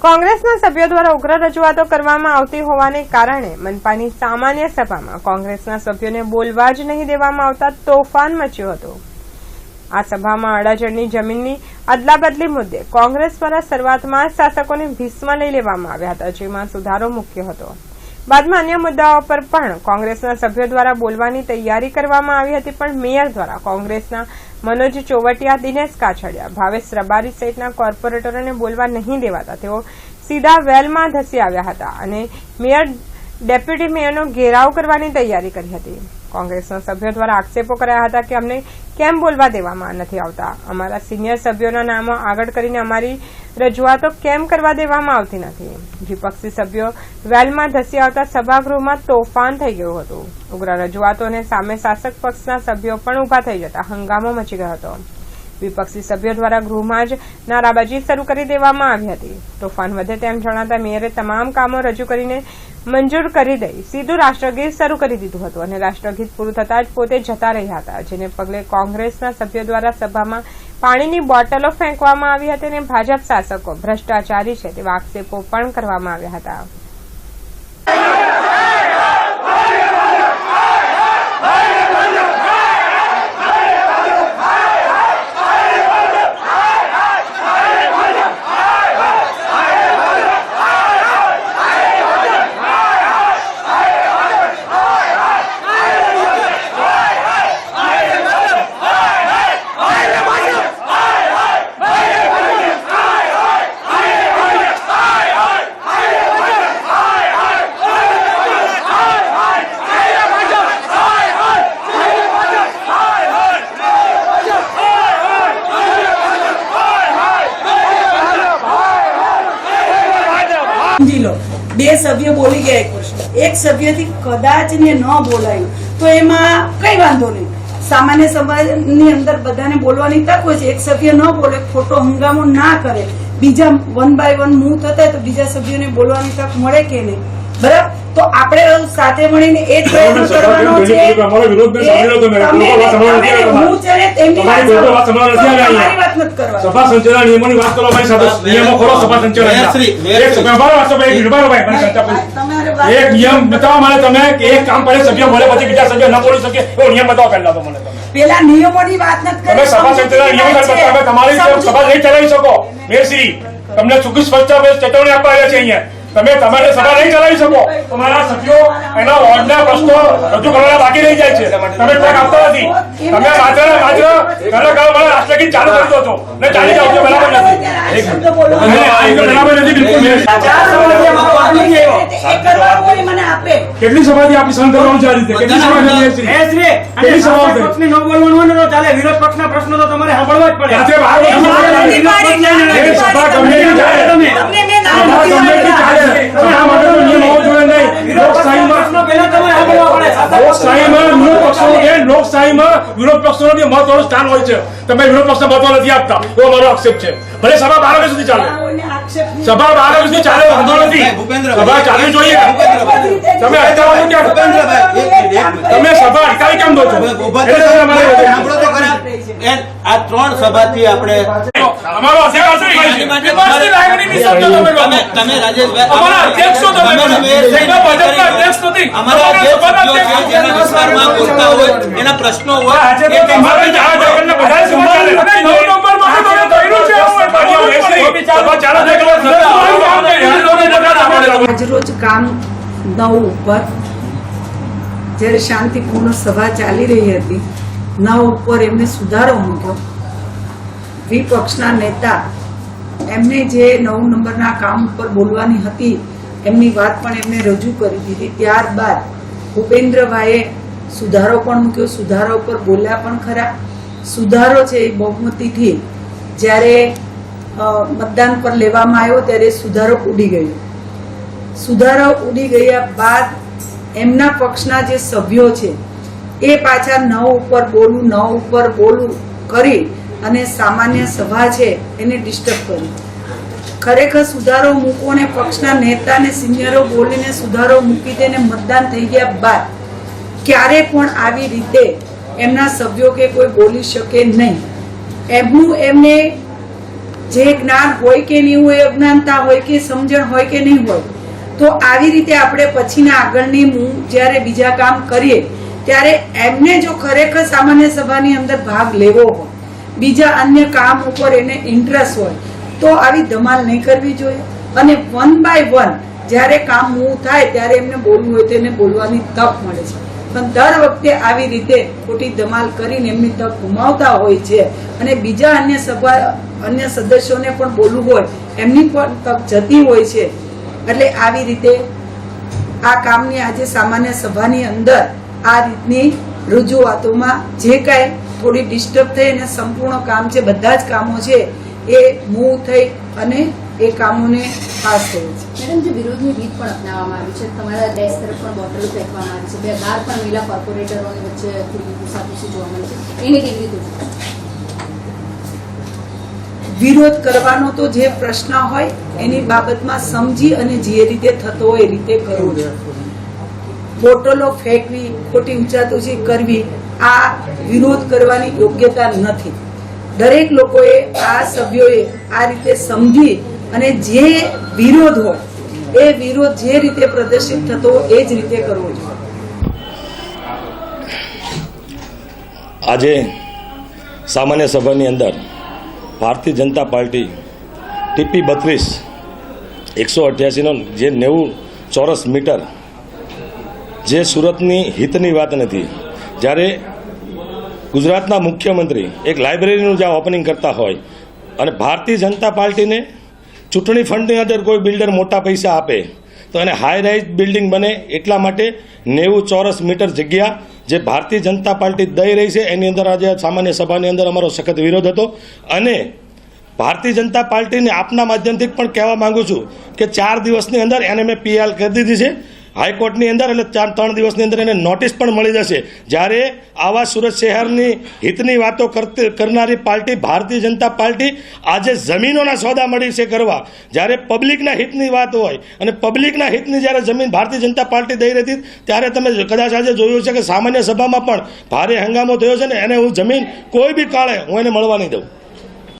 કોંગ્રેસના સભ્યો દ્વારા ઉગ્ર રજૂઆતો કરવામાં આવતી હોવાને કારણે મનપાની સામાન્ય સભામાં કોંગ્રેસના સભ્યોને બોલવા જ નહીં દેવામાં આવતા તોફાન મચ્યું હતું. આ સભામાં અડાજણની જમીનની અદલાબદલી મુદ્દે કોંગ્રેસ દ્વારા શરૂઆતમાં શાસકોને ભીસમાં લઈ લેવામાં આવ્યા હતા, જેમાં સુધારો મુખ્ય હતો. બાદમાં અન્ય મુદ્દાઓ પર પણ કોંગ્રેસના સભ્યો દ્વારા બોલવાની તૈયારી કરવામાં આવી હતી, પણ મેયર દ્વારા કોંગ્રેસના મનોજ ચોવટિયા, દિનેશ કાછડિયા, ભાવેશ રબારી સહિતના કોર્પોરેટરોને બોલવા નહીં દેવાતા તેઓ સીધા વેલમાં ધસી આવ્યા હતા અને મેયર ડેપ્યુટી મેયરનો ઘેરાવ કરવાની તૈયારી કરી હતી. કોંગ્રેસના સભ્યો દ્વારા આક્ષેપો કરાયા હતા કે અમને કેમ બોલવા દેવામાં નથી આવતા? અમારા સિનિયર સભ્યોના નામો આગળ કરીને અમારી રજૂઆતો કેમ કરવા દેવામાં આવતી નથી? વિપક્ષી સભ્યો વેલમાં ધસી આવતા સભાગૃહમાં તોફાન થઈ ગયું હતું. ઉગ્ર રજૂઆતોને સામે શાસક પક્ષના સભ્યો પણ ઊભા થઈ જતા હંગામો મચી ગયો હતો. વિપક્ષી સભ્યો દ્વારા ગૃહમાં જ નારાબાજી શરૂ કરી દેવામાં આવી હતી. તોફાન વધે તેમ જણાતા મેયરે તમામ કામો રજૂ કરીને મંજૂર કરી દઈ. સીધું રાષ્ટ્રગીત શરૂ કરી દીધું હતું અને રાષ્ટ્રગીત પૂરું થતાં જ પોતે જતા રહ્યા હતા, જેને પગલે કોંગ્રેસના સભ્યો દ્વારા સભામાં પાણીની બોટલો ફેંકવામાં આવી હતી અને ભાજપ શાસકો ભ્રષ્ટાચારી છે તેવા આક્ષેપો પણ કરવામાં આવ્યા હતા. બે સભ્ય બોલી ગયા એક વર્ષ એક સભ્યથી કદાચ ને ન બોલાયું, તો એમાં કઈ વાંધો નહીં. સામાન્ય સમાજની અંદર બધાને બોલવાની તક હોય છે. એક સભ્ય ન બોલે, ખોટો હંગામો ના કરે. બીજા વન બાય વન મૂવ થતા તો બીજા સભ્યોને બોલવાની તક મળે કે નહીં? બરાબર? તો આપણે સાથે મળીને એ જ પ્રયત્ન કરવાનો છે વાત હું છે ને તેમની નથી. સભા સંચાલન નિયમોની કરો ભાઈ સાથે. નિયમો સભા. એક નિયમ બતાવો મને તમે કે એક કામ કરે સભ્ય મળે પછી બીજા સભ્ય ન બોલી શકે એવો નિયમ બતાવો પહેલા તો મને તમે. પેલા નિયમોની વાત નથી તમે કરી સભા સંચાલન નિયમો તમે તમારી સભા નહીં ચલાવી શકો. મેરશ્રી તમને ચોખ્ખી સ્પષ્ટ ચેતવણી આપવા આવ્યા છે અહીંયા. તમે તમારે સભા નહીં ચલાવી શકો. તમારા સભ્યો એના વોર્ડના પ્રશ્નો રજૂ કરવાના બાકી રહી જાય છે. તમે ટ્રેક આપતા નથી. તમે માત્ર માત્ર ઘણા કામ વાળા રાષ્ટ્રગીત ચાલુ કરી દો છો. ને ચાલી જાવ છો બરાબર નથી. બરાબર નથી બિલકુલ મને કેટલી સભાથી આપી સહન કરવાનું છે આ રીતે? કેટલી સભા કેટલી સભા થઈ? પક્ષને ન બોલવાનું હોય ને તો ચાલે. વિરોધ પક્ષના પ્રશ્નો તો તમારે સાંભળવા જ પડે. સભા ગમે વિરોધ પક્ષોનું બી મહત્વનું સ્થાન હોય છે. તમે વિરોધ પક્ષને મહત્વ નથી આપતા. એવો મારો આક્ષેપ છે. ભલે સભા બાર વાગ્યા સુધી ચાલે. સભા બાર વાગ્યા સુધી ચાલે વાંધો નથી. સભા ચાલવી જોઈએ. તમે અટકાવવાનું ક્યાં. તમે સભા અટકાવી કેમ દો છો. આ ત્રણ સભાથી આપણે અમારો અધિકાર તમે તમે તમે રાજેશભાઈ અમારા અધ્યક્ષો તમે સાહેબ એમાં ભાજપના અધ્યક્ષ નથી. અમારા અમારા અધ્યક્ષ સભાના જો છે, અધ્યક્ષ જેના વિસ્તારમાં બોલતા હોય એના પ્રશ્નો હોય આજે તો તમારે જ આ જગતના બધા જ સભા નવ નંબરમાં તો તમે કર્યું છે એવું હોય. બાજુ સભા ચાલે કામ નવ ઉપર જ્યારે શાંતિપૂર્ણ સભા ચાલી રહી હતી નવ ઉપર એમને સુધારો મૂક્યો. વિપક્ષના નેતા એમને જે નવ નંબરના કામ ઉપર બોલવાની હતી, એમની વાત પણ એમને રજૂ કરી દીધી. ત્યારબાદ ભૂપેન્દ્રભાઈએ સુધારો પણ મૂક્યો. સુધારો ઉપર બોલ્યા પણ ખરા. સુધારો છે એ બહુમતીથી જ્યારે મતદાન પર લેવામાં આવ્યો ત્યારે સુધારો ઉડી ગયો. સુધારો ઉડી ગયા બાદ એમના પક્ષના જે સભ્યો છે, એ પાછા નવ ઉપર બોલું, નવ ઉપર બોલું કરી અને સામાન્ય સભા છે, એને ડિસ્ટર્બ કરી ખરેખર સુધારો મૂકો અને પક્ષના નેતા ને સિનિયરો બોલીને સુધારો મૂકી દે મતદાન થઈ ગયા બાદ ક્યારે પણ આવી રીતે એમના સભ્યો કે કોઈ બોલી શકે નહીં. એમનું એમને જે જ્ઞાન હોય કે નહીં હોય, અજ્ઞાનતા હોય કે સમજણ હોય કે નહીં હોય, તો આવી રીતે આપણે પછીના આગળની હું જ્યારે બીજા કામ કરીએ, ત્યારે એમને જો ખરેખર સામાન્ય સભાની અંદર ભાગ લેવો હોય બીજા અન્ય કામ ઉપર એને ઇન્ટરેસ્ટ હોય, તો આવી ધમાલ નહીં કરવી જોઈએ. અને વન બાય વન જ્યારે કામ મૂવ થાય, ત્યારે એમને બોલવું હોય તો એને બોલવાની તક મળે છે. પણ દર વખતે આવી રીતે ખોટી ધમાલ કરીને એમની તક ગુમાવતા હોય છે અને બીજા અન્ય સભા, અન્ય સદસ્યોને પણ બોલવું હોય, એમની પણ તક જતી હોય છે. એટલે આવી રીતે આ કામની આજે સામાન્ય સભાની અંદર આ રીતની રજૂઆતોમાં જે કાંઈ થોડી ડિસ્ટર્બ થઈ અને સંપૂર્ણ કામ છે બધા જ કામો છે એ મૂવ થઈ અને એ કામોને પાસ થયું છે. મેડમ જે વિરોધની રીત પણ અપનાવવામાં આવી છે તમારા દેશ તરફ પણ બોટલો ફેંકવામાં આવી છે બે બાર પણ મહિલા કોર્પોરેટરોની વચ્ચે થોડી ગુસાખુસી જોવા મળી છે. એને કેવી રીતે વિરોધ કરવાનો તો જે પ્રશ્ન હોય એની બાબતમાં સમજી અને જે રીતે થતો હોય એ રીતે કરવો જોઈએ બોટલો ફેંકવી, ખોટી ઊંચાતુચી કરવી, આ વિરોધ કરવાની યોગ્યતા નથી. દરેક લોકોએ આ સભ્યોએ આ રીતે સમજી અને જે વિરોધ હોય, એ વિરોધ જે રીતે પ્રદર્શિત થતો એ જ રીતે કરવો જોઈએ. આજે સામાન્ય સભાની અંદર ભારતીય જનતા પાર્ટી ટીપી બત્રીસ એકસો અઠ્યાસીનો જે નેવું ચોરસ મીટર જે સુરતની હિતની વાત નથી. જ્યારે ગુજરાતના મુખ્યમંત્રી એક લાઇબ્રેરીનું જ્યાં ઓપનિંગ કરતા હોય અને ભારતીય જનતા પાર્ટીને ચૂંટણી ફંડની અંદર કોઈ બિલ્ડર મોટા પૈસા આપે, તો એને હાઈ રાઇઝ બિલ્ડિંગ બને એટલા માટે નેવું ચોરસ મીટર જગ્યા જે ભારતીય જનતા પાર્ટી દઈ રહી છે, એની અંદર આજે સામાન્ય સભાની અંદર અમારો સખત વિરોધ હતો. અને ભારતીય જનતા પાર્ટીને આપના માધ્યમથી પણ કહેવા માંગુ છું કે ચાર દિવસની અંદર એને મેં પીએલ કરી દીધી છે. હાઈકોર્ટની અંદર એટલે ચાર ત્રણ દિવસની અંદર એને નોટિસ પણ મળી જશે. જ્યારે આવા સુરત શહેરની હિતની વાતો કરતી કરનારી પાર્ટી, ભારતીય જનતા પાર્ટી આજે જમીનોના સોદા મળી છે કરવા. જ્યારે પબ્લિકના હિતની વાત હોય અને પબ્લિકના હિતની જ્યારે જમીન ભારતીય જનતા પાર્ટી દઈ રહી ત્યારે તમે કદાચ આજે જોયું છે કે સામાન્ય સભામાં પણ ભારે હંગામો થયો છે ને એને હું જમીન કોઈ બી કાળે હું એને મળવા નહીં દઉં.